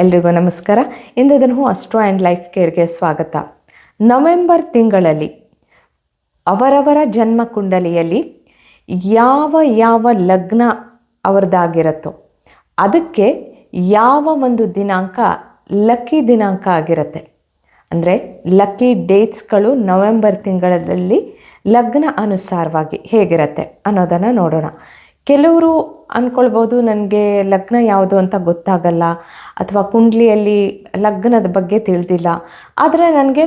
ಎಲ್ರಿಗೂ ನಮಸ್ಕಾರ. ಇಂದು ದಿನವೂ ಅಸ್ಟ್ರೋ ಆ್ಯಂಡ್ ಲೈಫ್ ಕೇರ್ಗೆ ಸ್ವಾಗತ. ನವೆಂಬರ್ ತಿಂಗಳಲ್ಲಿ ಅವರವರ ಜನ್ಮ ಕುಂಡಲಿಯಲ್ಲಿ ಯಾವ ಯಾವ ಲಗ್ನ ಅವರದಾಗಿರುತ್ತೋ, ಅದಕ್ಕೆ ಯಾವ ಒಂದು ದಿನಾಂಕ ಲಕ್ಕಿ ದಿನಾಂಕ ಆಗಿರುತ್ತೆ. ಅಂದರೆ ಲಕ್ಕಿ ಡೇಟ್ಸ್ಗಳು ನವೆಂಬರ್ ತಿಂಗಳಲ್ಲಿ ಲಗ್ನ ಅನುಸಾರವಾಗಿ ಹೇಗಿರುತ್ತೆ ಅನ್ನೋದನ್ನು ನೋಡೋಣ. ಕೆಲವರು ಅಂದ್ಕೊಳ್ಬೋದು ನನಗೆ ಲಗ್ನ ಯಾವುದು ಅಂತ ಗೊತ್ತಾಗಲ್ಲ ಅಥವಾ ಕುಂಡ್ಲಿಯಲ್ಲಿ ಲಗ್ನದ ಬಗ್ಗೆ ತಿಳಿದಿಲ್ಲ. ಆದರೆ ನನಗೆ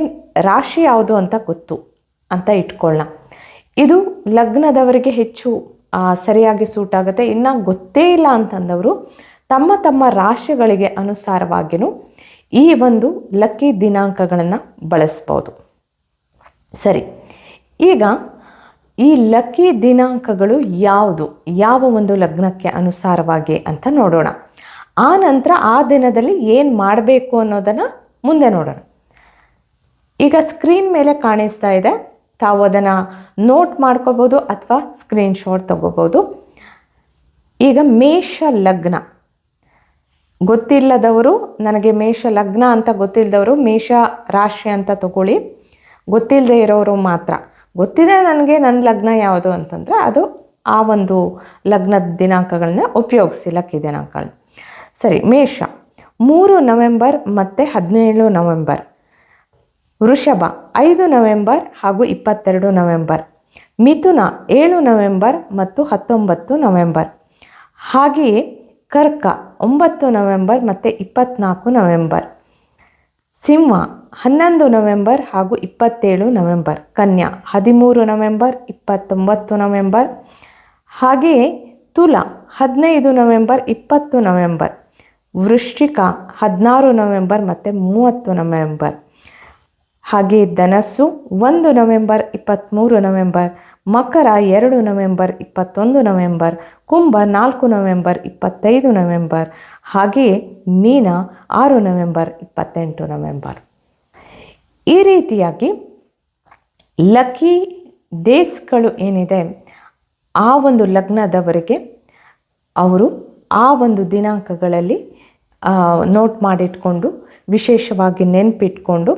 ರಾಶಿ ಯಾವುದು ಅಂತ ಗೊತ್ತು ಅಂತ ಇಟ್ಕೊಳ್ಳೋಣ ಇದು ಲಗ್ನದವರಿಗೆ ಹೆಚ್ಚು ಸರಿಯಾಗಿ ಸೂಟ್ ಆಗುತ್ತೆ. ಇನ್ನು ಗೊತ್ತೇ ಇಲ್ಲ ಅಂತಂದವರು ತಮ್ಮ ತಮ್ಮ ರಾಶಿಗಳಿಗೆ ಅನುಸಾರವಾಗಿಯೂ ಈ ಒಂದು ಲಕ್ಕಿ ದಿನಾಂಕಗಳನ್ನು ಬಳಸ್ಬೋದು. ಸರಿ, ಈಗ ಈ ಲಕ್ಕಿ ದಿನಾಂಕಗಳು ಯಾವುದು? ಯಾವ ಒಂದು ಲಗ್ನಕ್ಕೆ ಅನುಸಾರವಾಗಿ ಅಂತ ನೋಡೋಣ. ಆ ನಂತರ ಆ ದಿನದಲ್ಲಿ ಏನು ಮಾಡಬೇಕು ಅನ್ನೋದನ್ನು ಮುಂದೆ ನೋಡೋಣ. ಈಗ ಸ್ಕ್ರೀನ್ ಮೇಲೆ ಕಾಣಿಸ್ತಾ ಇದೆ. ತಾವು ಅದನ್ನು ನೋಟ್ ಮಾಡ್ಕೋಬೋದು ಅಥವಾ ಸ್ಕ್ರೀನ್ಶಾಟ್ ತಗೋಬೋದು ಈಗ ಮೇಷ ಲಗ್ನ. ಗೊತ್ತಿಲ್ಲದವರು, ನನಗೆ ಮೇಷ ಲಗ್ನ ಅಂತ ಗೊತ್ತಿಲ್ಲದವರು ಮೇಷ ರಾಶಿ ಅಂತ ತಗೊಳ್ಳಿ. ಗೊತ್ತಿಲ್ಲದೆ ಇರೋರು ಮಾತ್ರ. ಗೊತ್ತಿದೆ ನನಗೆ ನನ್ನ ಲಗ್ನ ಯಾವುದು ಅಂತಂದರೆ ಅದು ಆ ಒಂದು ಲಗ್ನದ ದಿನಾಂಕಗಳನ್ನ ಉಪಯೋಗಿಸಿ, ಲಕ್ಕಿ ದಿನಾಂಕಗಳನ್ನ. ಸರಿ, ಮೇಷ. ಮೂರು ನವೆಂಬರ್ ಮತ್ತು ಹದಿನೇಳು ನವೆಂಬರ್. ವೃಷಭ, ಐದು ನವೆಂಬರ್ ಹಾಗೂ ಇಪ್ಪತ್ತೆರಡು ನವೆಂಬರ್. ಮಿಥುನ, ಏಳು ನವೆಂಬರ್ ಮತ್ತು ಹತ್ತೊಂಬತ್ತು ನವೆಂಬರ್. ಹಾಗೆಯೇ ಕರ್ಕ, ಒಂಬತ್ತು ನವೆಂಬರ್ ಮತ್ತು ಇಪ್ಪತ್ತ್ನಾಲ್ಕು ನವೆಂಬರ್. ಸಿಂಹ, ಹನ್ನೊಂದು ನವೆಂಬರ್ ಹಾಗೂ ಇಪ್ಪತ್ತೇಳು ನವೆಂಬರ್. ಕನ್ಯಾ, ಹದಿಮೂರು ನವೆಂಬರ್, ಇಪ್ಪತ್ತೊಂಬತ್ತು ನವೆಂಬರ್. ಹಾಗೆಯೇ ತುಲ, ಹದಿನೈದು ನವೆಂಬರ್, ಇಪ್ಪತ್ತು ನವೆಂಬರ್. ವೃಶ್ಚಿಕ, ಹದಿನಾರು ನವೆಂಬರ್ ಮತ್ತು ಮೂವತ್ತು ನವೆಂಬರ್. ಹಾಗೆ ಧನಸ್ಸು, ಒಂದು ನವೆಂಬರ್ ಇಪ್ಪತ್ತ್ಮೂರು ನವೆಂಬರ್. ಮಕರ, ಎರಡು ನವೆಂಬರ್, ಇಪ್ಪತ್ತೊಂದು ನವೆಂಬರ್. ಕುಂಭ, ನಾಲ್ಕು ನವೆಂಬರ್, ಇಪ್ಪತ್ತೈದು ನವೆಂಬರ್. ಹಾಗೆಯೇ ಮೀನ ಆರು ನವೆಂಬರ್, ಇಪ್ಪತ್ತೆಂಟು ನವೆಂಬರ್. ಈ ರೀತಿಯಾಗಿ ಲಕ್ಕಿ ಡೇಸ್ಗಳು ಏನಿದೆ, ಆ ಒಂದು ಲಗ್ನದವರೆಗೆ ಅವರು ಆ ಒಂದು ದಿನಾಂಕಗಳಲ್ಲಿ ನೋಟ್ ಮಾಡಿಟ್ಕೊಂಡು, ವಿಶೇಷವಾಗಿ ನೆನಪಿಟ್ಕೊಂಡು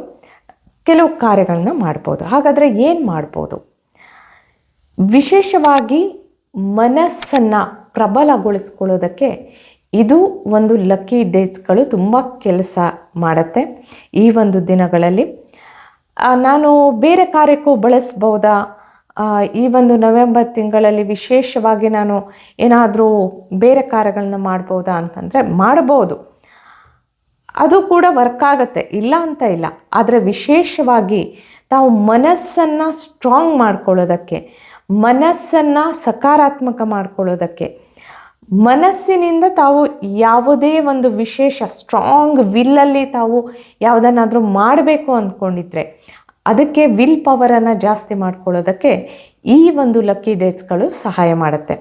ಕೆಲವು ಕಾರ್ಯಗಳನ್ನ ಮಾಡ್ಬೋದು. ಹಾಗಾದರೆ ಏನು ಮಾಡ್ಬೋದು? ವಿಶೇಷವಾಗಿ ಮನಸ್ಸನ್ನು ಪ್ರಬಲಗೊಳಿಸ್ಕೊಳ್ಳೋದಕ್ಕೆ ಇದು ಒಂದು ಲಕ್ಕಿ ಡೇಸ್ಗಳು ತುಂಬ ಕೆಲಸ ಮಾಡುತ್ತೆ ಈ ಒಂದು ದಿನಗಳಲ್ಲಿ. ನಾನು ಬೇರೆ ಕಾರ್ಯಕ್ಕೂ ಬಳಸ್ಬೋದಾ? ಈ ಒಂದು ನವೆಂಬರ್ ತಿಂಗಳಲ್ಲಿ ವಿಶೇಷವಾಗಿ ನಾನು ಏನಾದರೂ ಬೇರೆ ಕಾರ್ಯಗಳನ್ನ ಮಾಡ್ಬೋದಾ ಅಂತಂದರೆ ಮಾಡಬಹುದು ಅದು ಕೂಡ ವರ್ಕ್ ಆಗುತ್ತೆ, ಇಲ್ಲ ಅಂತ ಇಲ್ಲ. ಆದರೆ ವಿಶೇಷವಾಗಿ ತಾವು ಮನಸ್ಸನ್ನು ಸ್ಟ್ರಾಂಗ್ ಮಾಡ್ಕೊಳ್ಳೋದಕ್ಕೆ, ಮನಸ್ಸನ್ನು ಸಕಾರಾತ್ಮಕ ಮಾಡ್ಕೊಳ್ಳೋದಕ್ಕೆ ಮನಸ್ಸಿನಿಂದ ತಾವು ಯಾವುದೇ ಒಂದು ವಿಶೇಷ ಸ್ಟ್ರಾಂಗ್ ವಿಲ್ಲಲ್ಲಿ ತಾವು ಯಾವುದನ್ನಾದರೂ ಮಾಡಬೇಕು ಅಂದ್ಕೊಂಡಿದ್ರೆ ಅದಕ್ಕೆ ವಿಲ್ ಪವರನ್ನು ಜಾಸ್ತಿ ಮಾಡ್ಕೊಳ್ಳೋದಕ್ಕೆ ಈ ಒಂದು ಲಕ್ಕಿ ಡೇಟ್ಸ್ಗಳು ಸಹಾಯ ಮಾಡುತ್ತೆ.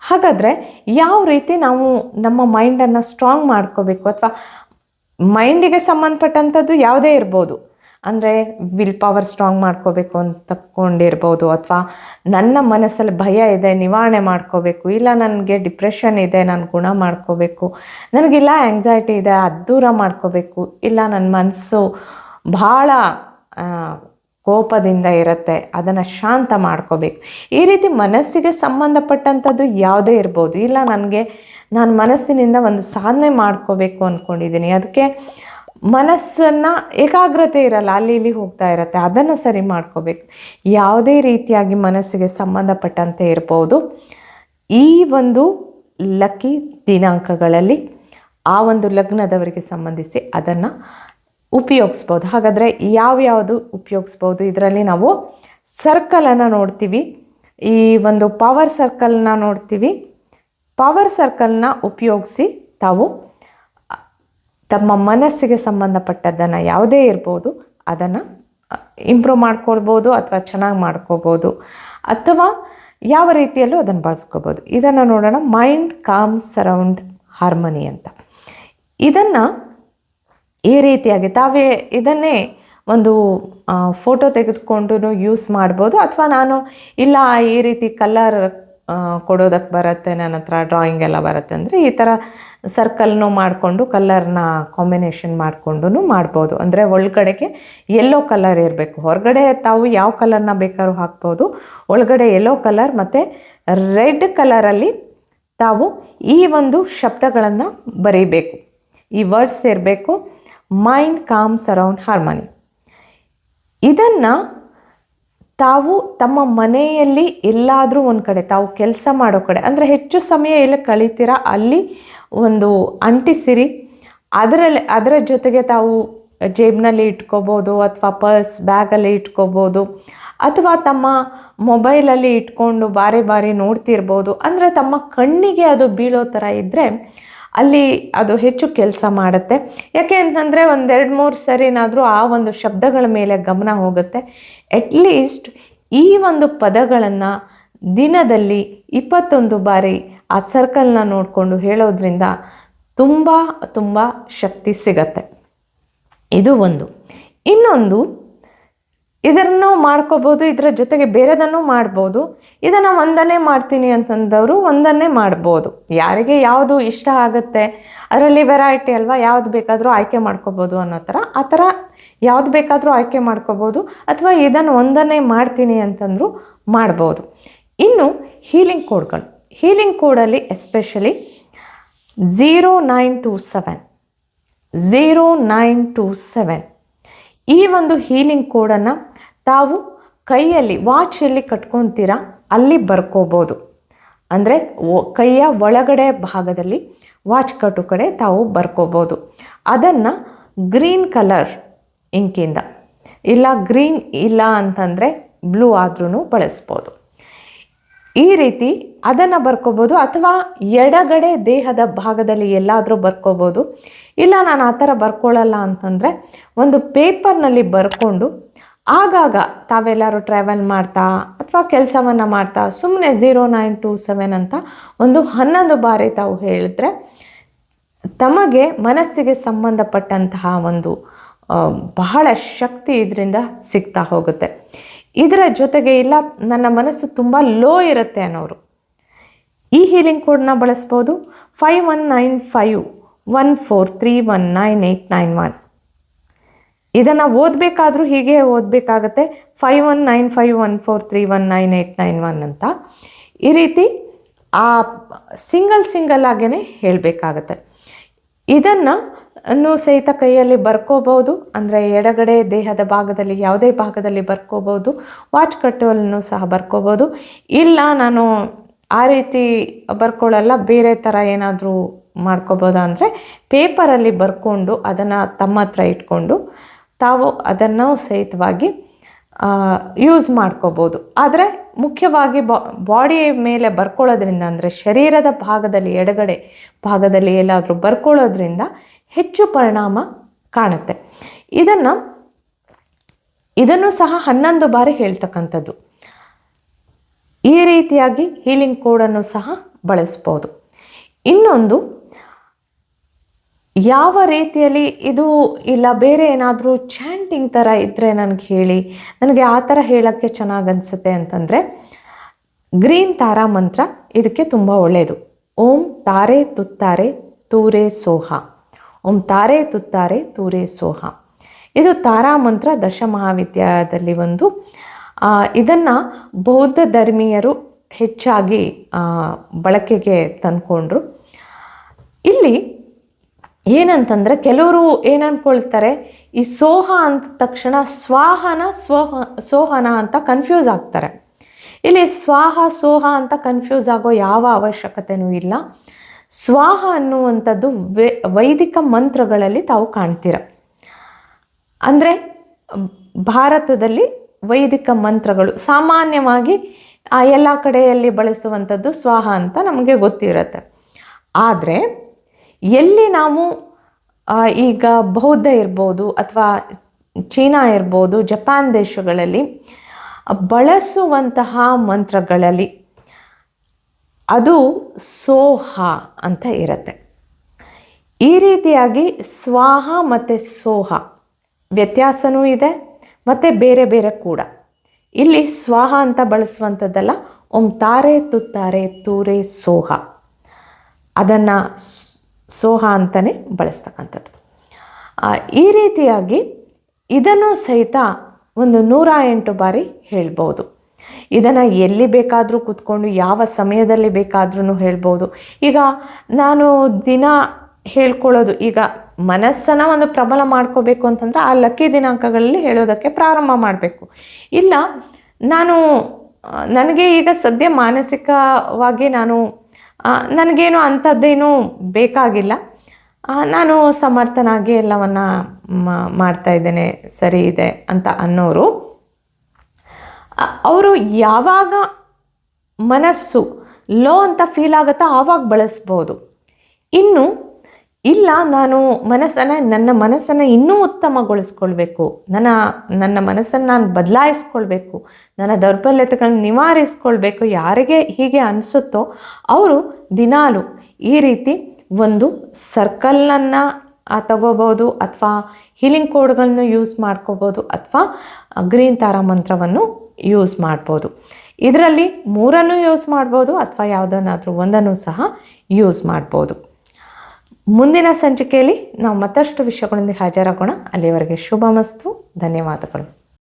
ಹಾಗಾದರೆ ಯಾವ ರೀತಿ ನಾವು ನಮ್ಮ ಮೈಂಡನ್ನು ಸ್ಟ್ರಾಂಗ್ ಮಾಡ್ಕೋಬೇಕು ಅಥವಾ ಮೈಂಡಿಗೆ ಸಂಬಂಧಪಟ್ಟಂಥದ್ದು ಯಾವುದೇ ಇರ್ಬೋದು. ಅಂದರೆ ವಿಲ್ ಪವರ್ ಸ್ಟ್ರಾಂಗ್ ಮಾಡ್ಕೋಬೇಕು ಅಂತ ತಕ್ಕೊಂಡಿರ್ಬೋದು ಅಥವಾ ನನ್ನ ಮನಸ್ಸಲ್ಲಿ ಭಯ ಇದೆ, ನಿವಾರಣೆ ಮಾಡ್ಕೋಬೇಕು, ಇಲ್ಲ ನನಗೆ ಡಿಪ್ರೆಷನ್ ಇದೆ, ನಾನು ಗುಣ ಮಾಡ್ಕೋಬೇಕು, ನನಗಿಲ್ಲ ಆ್ಯಂಗ್ಸೈಟಿ ಇದೆ, ಅದು ದೂರ ಮಾಡ್ಕೋಬೇಕು, ಇಲ್ಲ ನನ್ನ ಮನಸ್ಸು ಭಾಳ ಕೋಪದಿಂದ ಇರುತ್ತೆ, ಅದನ್ನು ಶಾಂತ ಮಾಡ್ಕೋಬೇಕು. ಈ ರೀತಿ ಮನಸ್ಸಿಗೆ ಸಂಬಂಧಪಟ್ಟಂಥದ್ದು ಯಾವುದೇ ಇರ್ಬೋದು, ಇಲ್ಲ ನನಗೆ ನಾನು ಮನಸ್ಸಿನಿಂದ ಒಂದು ಸಾಧನೆ ಮಾಡ್ಕೋಬೇಕು ಅಂದ್ಕೊಂಡಿದ್ದೀನಿ ಅದಕ್ಕೆ ಮನಸ್ಸನ್ನು ಏಕಾಗ್ರತೆ ಇರಲ್ಲ, ಅಲ್ಲಿ ಇಲ್ಲಿ ಹೋಗ್ತಾ ಇರತ್ತೆ, ಅದನ್ನು ಸರಿ ಮಾಡ್ಕೋಬೇಕು. ಯಾವುದೇ ರೀತಿಯಾಗಿ ಮನಸ್ಸಿಗೆ ಸಂಬಂಧಪಟ್ಟಂತೆ ಇರ್ಬೋದು. ಈ ಒಂದು ಲಕ್ಕಿ ದಿನಾಂಕಗಳಲ್ಲಿ ಆ ಒಂದು ಲಗ್ನದವರಿಗೆ ಸಂಬಂಧಿಸಿ ಅದನ್ನು ಉಪಯೋಗಿಸ್ಬೋದು. ಹಾಗಾದರೆ ಯಾವ್ಯಾವುದು ಉಪಯೋಗಿಸ್ಬೋದು? ಇದರಲ್ಲಿ ನಾವು ಸರ್ಕಲನ್ನು ನೋಡ್ತೀವಿ. ಈ ಒಂದು ಪವರ್ ಸರ್ಕಲ್ನ ನೋಡ್ತೀವಿ. ಪವರ್ ಸರ್ಕಲ್ನ ಉಪಯೋಗಿಸಿ ತಾವು ತಮ್ಮ ಮನಸ್ಸಿಗೆ ಸಂಬಂಧಪಟ್ಟದ್ದನ್ನು ಯಾವುದೇ ಇರ್ಬೋದು, ಅದನ್ನು ಇಂಪ್ರೂವ್ ಮಾಡ್ಕೊಳ್ಬೋದು ಅಥವಾ ಚೆನ್ನಾಗಿ ಮಾಡ್ಕೋಬೋದು ಅಥವಾ ಯಾವ ರೀತಿಯಲ್ಲೂ ಅದನ್ನು ಬಳಸ್ಕೋಬೋದು ಇದನ್ನು ನೋಡೋಣ ಮೈಂಡ್ ಕಾಮ್ ಸರೌಂಡ್ ಹಾರ್ಮನಿ ಅಂತ. ಇದನ್ನು ಈ ರೀತಿಯಾಗಿ ತಾವೇ ಇದನ್ನೇ ಒಂದು ಫೋಟೋ ತೆಗೆದುಕೊಂಡು ಯೂಸ್ ಮಾಡ್ಬೋದು. ಅಥವಾ ನಾನು, ಇಲ್ಲ, ಈ ರೀತಿ ಕಲರ್ ಕೊಡೋದಕ್ಕೆ ಬರುತ್ತೆ, ನನ್ನ ಹತ್ರ ಡ್ರಾಯಿಂಗ್ ಎಲ್ಲ ಬರುತ್ತೆ ಅಂದರೆ ಈ ಥರ ಸರ್ಕಲ್ನು ಮಾಡಿಕೊಂಡು ಕಲರ್ನ ಕಾಂಬಿನೇಷನ್ ಮಾಡಿಕೊಂಡು ಮಾಡ್ಬೋದು. ಅಂದರೆ ಒಳಗಡೆಗೆ ಎಲ್ಲೋ ಕಲರ್ ಇರಬೇಕು. ಹೊರಗಡೆ ತಾವು ಯಾವ ಕಲರ್ನ ಬೇಕಾದ್ರೂ ಹಾಕ್ಬೋದು. ಒಳಗಡೆ ಎಲ್ಲೋ ಕಲರ್ ಮತ್ತು ರೆಡ್ ಕಲರಲ್ಲಿ ತಾವು ಈ ಒಂದು ಶಬ್ದಗಳನ್ನು ಬರೀಬೇಕು. ಈ ವರ್ಡ್ಸ್ ಇರಬೇಕು ಮೈಂಡ್ ಕಾಮ್ಸ್ ಅರೌಂಡ್ ಹಾರ್ಮನಿ ಇದನ್ನು ತಾವು ತಮ್ಮ ಮನೆಯಲ್ಲಿ ಎಲ್ಲಾದರೂ ಒಂದು ಕಡೆ, ತಾವು ಕೆಲಸ ಮಾಡೋ ಕಡೆ, ಅಂದರೆ ಹೆಚ್ಚು ಸಮಯ ಎಲ್ಲ ಕಳೀತೀರ ಅಲ್ಲಿ ಒಂದು ಅಂಟಿಸಿರಿ ಅದರಲ್ಲಿ, ಅದರ ಜೊತೆಗೆ ತಾವು ಜೇಬ್ನಲ್ಲಿ ಇಟ್ಕೋಬೋದು ಅಥವಾ ಪರ್ಸ್ ಬ್ಯಾಗಲ್ಲಿ ಇಟ್ಕೋಬೋದು ಅಥವಾ ತಮ್ಮ ಮೊಬೈಲಲ್ಲಿ ಇಟ್ಕೊಂಡು ಬಾರಿ ಬಾರಿ ನೋಡ್ತಿರ್ಬೋದು. ಅಂದರೆ ತಮ್ಮ ಕಣ್ಣಿಗೆ ಅದು ಬೀಳೋ ಥರ ಇದ್ದರೆ ಅಲ್ಲಿ ಅದು ಹೆಚ್ಚು ಕೆಲಸ ಮಾಡುತ್ತೆ. ಯಾಕೆ ಅಂತಂದರೆ ಒಂದೆರಡು ಮೂರು ಸರಿನಾದರೂ ಆ ಒಂದು ಶಬ್ದಗಳ ಮೇಲೆ ಗಮನ ಹೋಗುತ್ತೆ. ಅಟ್ಲೀಸ್ಟ್ ಈ ಒಂದು ಪದಗಳನ್ನು ದಿನದಲ್ಲಿ ಇಪ್ಪತ್ತೊಂದು ಬಾರಿ ಆ ಸರ್ಕಲ್ನ ನೋಡಿಕೊಂಡು ಹೇಳೋದ್ರಿಂದ ತುಂಬ ತುಂಬ ಶಕ್ತಿ ಸಿಗತ್ತೆ. ಇದು ಒಂದು. ಇನ್ನೊಂದು ಇದನ್ನು ಮಾಡ್ಕೋಬೋದು, ಇದರ ಜೊತೆಗೆ ಬೇರೆದನ್ನು ಮಾಡ್ಬೋದು. ಇದನ್ನು ಒಂದನ್ನೇ ಮಾಡ್ತೀನಿ ಅಂತಂದವರು ಒಂದನ್ನೇ ಮಾಡ್ಬೋದು. ಯಾರಿಗೆ ಯಾವುದು ಇಷ್ಟ ಆಗುತ್ತೆ, ಅದರಲ್ಲಿ ವೆರೈಟಿ ಅಲ್ವಾ, ಯಾವ್ದು ಬೇಕಾದರೂ ಆಯ್ಕೆ ಮಾಡ್ಕೋಬೋದು ಅನ್ನೋ ಥರ, ಆ ಥರ ಯಾವ್ದು ಬೇಕಾದರೂ ಆಯ್ಕೆ ಮಾಡ್ಕೋಬೋದು, ಅಥವಾ ಇದನ್ನು ಒಂದನ್ನೇ ಮಾಡ್ತೀನಿ ಅಂತಂದರೂ ಮಾಡ್ಬೋದು. ಇನ್ನು ಹೀಲಿಂಗ್ ಕೋಡ್ಗಳು healing ಕೋಡಲ್ಲಿ especially zero nine two seven zero nine two seven ಈ ಒಂದು ಹೀಲಿಂಗ್ ಕೋಡನ್ನು ತಾವು ಕೈಯಲ್ಲಿ ವಾಚಲ್ಲಿ ಕಟ್ಕೊತೀರ? ಅಲ್ಲಿ ಬರ್ಕೋಬೋದು. ಅಂದರೆ ಕೈಯ ಒಳಗಡೆ ಭಾಗದಲ್ಲಿ ವಾಚ್ ಕಟ್ಟು ಕಡೆ ತಾವು ಬರ್ಕೋಬೋದು. ಅದನ್ನು ಗ್ರೀನ್ ಕಲರ್ ಇಂಕಿಂದ. ಇಲ್ಲ ಗ್ರೀನ್ ಇಲ್ಲ ಅಂತಂದರೆ ಬ್ಲೂ ಆದ್ರೂ ಬಳಸ್ಬೋದು. ಈ ರೀತಿ ಅದನ್ನು ಬರ್ಕೋಬೋದು ಅಥವಾ ಎಡಗಡೆ ದೇಹದ ಭಾಗದಲ್ಲಿ ಎಲ್ಲಾದರೂ ಬರ್ಕೋಬೋದು. ಇಲ್ಲ ನಾನು ಆ ಥರ ಬರ್ಕೊಳ್ಳಲ್ಲ ಅಂತಂದರೆ ಒಂದು ಪೇಪರ್ನಲ್ಲಿ ಬರ್ಕೊಂಡು ಆಗಾಗ ತಾವೆಲ್ಲರೂ ಟ್ರಾವೆಲ್ ಮಾಡ್ತಾ ಅಥವಾ ಕೆಲಸವನ್ನು ಮಾಡ್ತಾ ಸುಮ್ಮನೆ ಝೀರೋ ನೈನ್ ಟು ಸೆವೆನ್ ಅಂತ ಒಂದು ಹನ್ನೊಂದು ಬಾರಿ ತಾವು ಹೇಳಿದ್ರೆ ತಮಗೆ ಮನಸ್ಸಿಗೆ ಸಂಬಂಧಪಟ್ಟಂತಹ ಒಂದು ಬಹಳ ಶಕ್ತಿ ಇದರಿಂದ ಸಿಗ್ತಾ ಹೋಗುತ್ತೆ. ಇದರ ಜೊತೆಗೆ ಇಲ್ಲ, ನನ್ನ ಮನಸ್ಸು ತುಂಬ ಲೋ ಇರುತ್ತೆ ಅನ್ನೋರು. ಈ ಹೀಲಿಂಗ್ ಕೋಡ್ನ ಬಳಸ್ಬೋದು. Five one nine five one four three one nine eight nine one ಇದನ್ನು ಓದಬೇಕಾದ್ರೂ ಹೀಗೆ ಓದಬೇಕಾಗತ್ತೆ. Five one nine five one four three one nine eight nine one ಅಂತ. ಈ ರೀತಿ ಆ ಸಿಂಗಲ್ ಸಿಂಗಲ್ ಆಗೇ ಹೇಳಬೇಕಾಗತ್ತೆ. ಇದನ್ನು ಸಹಿತ ಕೈಯಲ್ಲಿ ಬರ್ಕೋಬೋದು ಅಂದರೆ ಎಡಗಡೆ ದೇಹದ ಭಾಗದಲ್ಲಿ ಯಾವುದೇ ಭಾಗದಲ್ಲಿ ಬರ್ಕೋಬೋದು ವಾಚ್ ಕಟ್ಟುವಲ್ಲೂ ಸಹ ಬರ್ಕೋಬೋದು ಇಲ್ಲ ನಾನು ಆ ರೀತಿ ಬರ್ಕೊಳ್ಳಲ್ಲ, ಬೇರೆ ಥರ ಏನಾದರೂ ಮಾಡ್ಕೋಬೋದಾ ಅಂದರೆ ಪೇಪರಲ್ಲಿ ಬರ್ಕೊಂಡು ಅದನ್ನು ತಮ್ಮ ಹತ್ರ ಇಟ್ಕೊಂಡು ತಾವು ಅದನ್ನು ಸಹಿತವಾಗಿ ಯೂಸ್ ಮಾಡ್ಕೋಬೋದು. ಆದರೆ ಮುಖ್ಯವಾಗಿ ಬಾಡಿ ಮೇಲೆ ಬರ್ಕೊಳ್ಳೋದ್ರಿಂದ ಅಂದರೆ ಶರೀರದ ಭಾಗದಲ್ಲಿ, ಎಡಗಡೆ ಭಾಗದಲ್ಲಿ ಎಲ್ಲಾದರೂ ಬರ್ಕೊಳ್ಳೋದ್ರಿಂದ ಹೆಚ್ಚು ಪರಿಣಾಮ ಕಾಣುತ್ತೆ. ಇದನ್ನು ಇದನ್ನು ಸಹ ಹನ್ನೊಂದು ಬಾರಿ ಹೇಳ್ತಕ್ಕಂಥದ್ದು. ಈ ರೀತಿಯಾಗಿ ಹೀಲಿಂಗ್ ಕೋಡನ್ನು ಸಹ ಬಳಸ್ಬೋದು. ಇನ್ನೊಂದು ಯಾವ ರೀತಿಯಲ್ಲಿ ಇದು ಇಲ್ಲ, ಬೇರೆ ಏನಾದರೂ ಚಾಂಟಿಂಗ್ ಥರ ಇದ್ದರೆ ನನಗೆ ಹೇಳಿ. ನನಗೆ ಆ ಥರ ಹೇಳೋಕ್ಕೆ ಚೆನ್ನಾಗಿ ಅನಿಸುತ್ತೆ ಅಂತಂದರೆ, ಗ್ರೀನ್ ತಾರಾ ಮಂತ್ರ, ಇದಕ್ಕೆ ತುಂಬ ಒಳ್ಳೆಯದು ಓಂ ತಾರೆ ತುತ್ತಾರೆ ತೂರೆ ಸೋಹ. ಓಂ ತಾರೆ ತುತ್ತಾರೆ ತೂರೆ ಸೋಹ. ಇದು ತಾರಾ ಮಂತ್ರ ದಶಮಹಾವಿದ್ಯಾಲಯದಲ್ಲಿ ಒಂದು. ಇದನ್ನು ಬೌದ್ಧ ಧರ್ಮೀಯರು ಹೆಚ್ಚಾಗಿ ಬಳಕೆಗೆ ತಂದ್ಕೊಂಡ್ರು. ಇಲ್ಲಿ ಏನಂತಂದರೆ ಕೆಲವರು ಏನನ್ಕೊಳ್ತಾರೆ, ಈ ಸೋಹ ಅಂದ ತಕ್ಷಣ ಸ್ವಾಹನ ಸ್ವಹ ಸೋಹನ ಅಂತ ಕನ್ಫ್ಯೂಸ್ ಆಗ್ತಾರೆ. ಇಲ್ಲಿ ಸ್ವಾಹ, ಸೋಹ ಅಂತ ಕನ್ಫ್ಯೂಸ್ ಆಗೋ ಯಾವ ಅವಶ್ಯಕತೆನೂ ಇಲ್ಲ. ಸ್ವಾಹ ಅನ್ನುವಂಥದ್ದು ವೈದಿಕ ಮಂತ್ರಗಳಲ್ಲಿ ತಾವು ಕಾಣ್ತೀರ. ಅಂದರೆ, ಭಾರತದಲ್ಲಿ ವೈದಿಕ ಮಂತ್ರಗಳು ಸಾಮಾನ್ಯವಾಗಿ ಎಲ್ಲ ಕಡೆಯಲ್ಲಿ ಬಳಸುವಂಥದ್ದು ಸ್ವಾಹ ಅಂತ ನಮಗೆ ಗೊತ್ತಿರುತ್ತೆ. ಆದರೆ ಎಲ್ಲಿ ನಾವು ಈಗ ಬೌದ್ಧ ಇರ್ಬೋದು ಅಥವಾ ಚೀನಾ ಇರ್ಬೋದು, ಜಪಾನ್ ದೇಶಗಳಲ್ಲಿ ಬಳಸುವಂತಹ ಮಂತ್ರಗಳಲ್ಲಿ ಅದು ಸೋಹ ಅಂತ ಇರುತ್ತೆ. ಈ ರೀತಿಯಾಗಿ ಸ್ವಾಹ ಮತ್ತು ಸೋಹ ವ್ಯತ್ಯಾಸನೂ ಇದೆ ಮತ್ತು ಬೇರೆ ಬೇರೆ ಕೂಡ. ಇಲ್ಲಿ ಸ್ವಾಹ ಅಂತ ಬಳಸುವಂಥದ್ದಲ್ಲ, ಓಂ ತಾರೆ ತುತ್ತಾರೆ ತೂರೆ ಸೋಹ. ಅದನ್ನು ಸೋಹ ಅಂತಲೇ ಬಳಸ್ತಕ್ಕಂಥದ್ದು. ಈ ರೀತಿಯಾಗಿ ಇದನ್ನು ಸಹಿತ ಒಂದು ನೂರ ಎಂಟು ಬಾರಿ ಹೇಳ್ಬೋದು. ಇದನ್ನು ಎಲ್ಲಿ ಬೇಕಾದರೂ ಕೂತ್ಕೊಂಡು, ಯಾವ ಸಮಯದಲ್ಲಿ ಬೇಕಾದ್ರೂ ಹೇಳ್ಬೋದು. ಈಗ ನಾನು ದಿನ ಹೇಳ್ಕೊಳ್ಳೋದು, ಈಗ ಮನಸ್ಸನ್ನು ಒಂದು ಪ್ರಬಲ ಮಾಡ್ಕೋಬೇಕು ಅಂತಂದ್ರೆ ಆ ಲಕ್ಕಿ ದಿನಾಂಕಗಳಲ್ಲಿ ಹೇಳೋದಕ್ಕೆ ಪ್ರಾರಂಭ ಮಾಡಬೇಕು. ಇಲ್ಲ, ನಾನು ನನಗೆ ಈಗ ಸದ್ಯ ಮಾನಸಿಕವಾಗಿ ನಾನು ನನಗೇನು ಅಂಥದ್ದೇನು ಬೇಕಾಗಿಲ್ಲ. ನಾನು ಸಮರ್ಥನಾಗಿ ಎಲ್ಲವನ್ನು ಮಾಡ್ತಾ ಇದ್ದೇನೆ, ಸರಿ ಇದೆ ಅಂತ ಅನ್ನೋರು. ಅವರು ಯಾವಾಗ ಮನಸ್ಸು ಲೋ ಅಂತ ಫೀಲ್ ಆಗುತ್ತೋ ಆವಾಗ ಬಳಸ್ಬೋದು. ಇನ್ನು ಇಲ್ಲ, ನಾನು ಮನಸ್ಸನ್ನು, ನನ್ನ ಮನಸ್ಸನ್ನು ಇನ್ನೂ ಉತ್ತಮಗೊಳಿಸ್ಕೊಳ್ಬೇಕು. ನನ್ನ ನನ್ನ ಮನಸ್ಸನ್ನು ನಾನು ಬದಲಾಯಿಸ್ಕೊಳ್ಬೇಕು. ನನ್ನ ದೌರ್ಬಲ್ಯತೆಗಳನ್ನ ನಿವಾರಿಸ್ಕೊಳ್ಬೇಕು. ಯಾರಿಗೆ ಹೀಗೆ ಅನಿಸುತ್ತೋ ಅವರು ದಿನಾಲು ಈ ರೀತಿ ಒಂದು ಸರ್ಕಲನ್ನು ತಗೋಬೋದು, ಅಥವಾ ಹೀಲಿಂಗ್ ಕೋಡ್ಗಳನ್ನು ಯೂಸ್ ಮಾಡ್ಕೋಬೋದು, ಅಥವಾ ಗ್ರೀನ್ ತಾರಾ ಮಂತ್ರವನ್ನು ಯೂಸ್ ಮಾಡ್ಬೋದು. ಇದರಲ್ಲಿ ಮೂರನ್ನು ಯೂಸ್ ಮಾಡ್ಬೋದು, ಅಥವಾ ಯಾವುದನ್ನಾದರೂ ಒಂದನ್ನು ಸಹ ಯೂಸ್ ಮಾಡ್ಬೋದು. ಮುಂದಿನ ಸಂಚಿಕೆಯಲ್ಲಿ ನಾವು ಮತ್ತಷ್ಟು ವಿಷಯಗಳೊಂದಿಗೆ ಹಾಜರಾಗೋಣ. ಅಲ್ಲಿವರೆಗೆ ಶುಭ ಮಸ್ತು ಧನ್ಯವಾದಗಳು.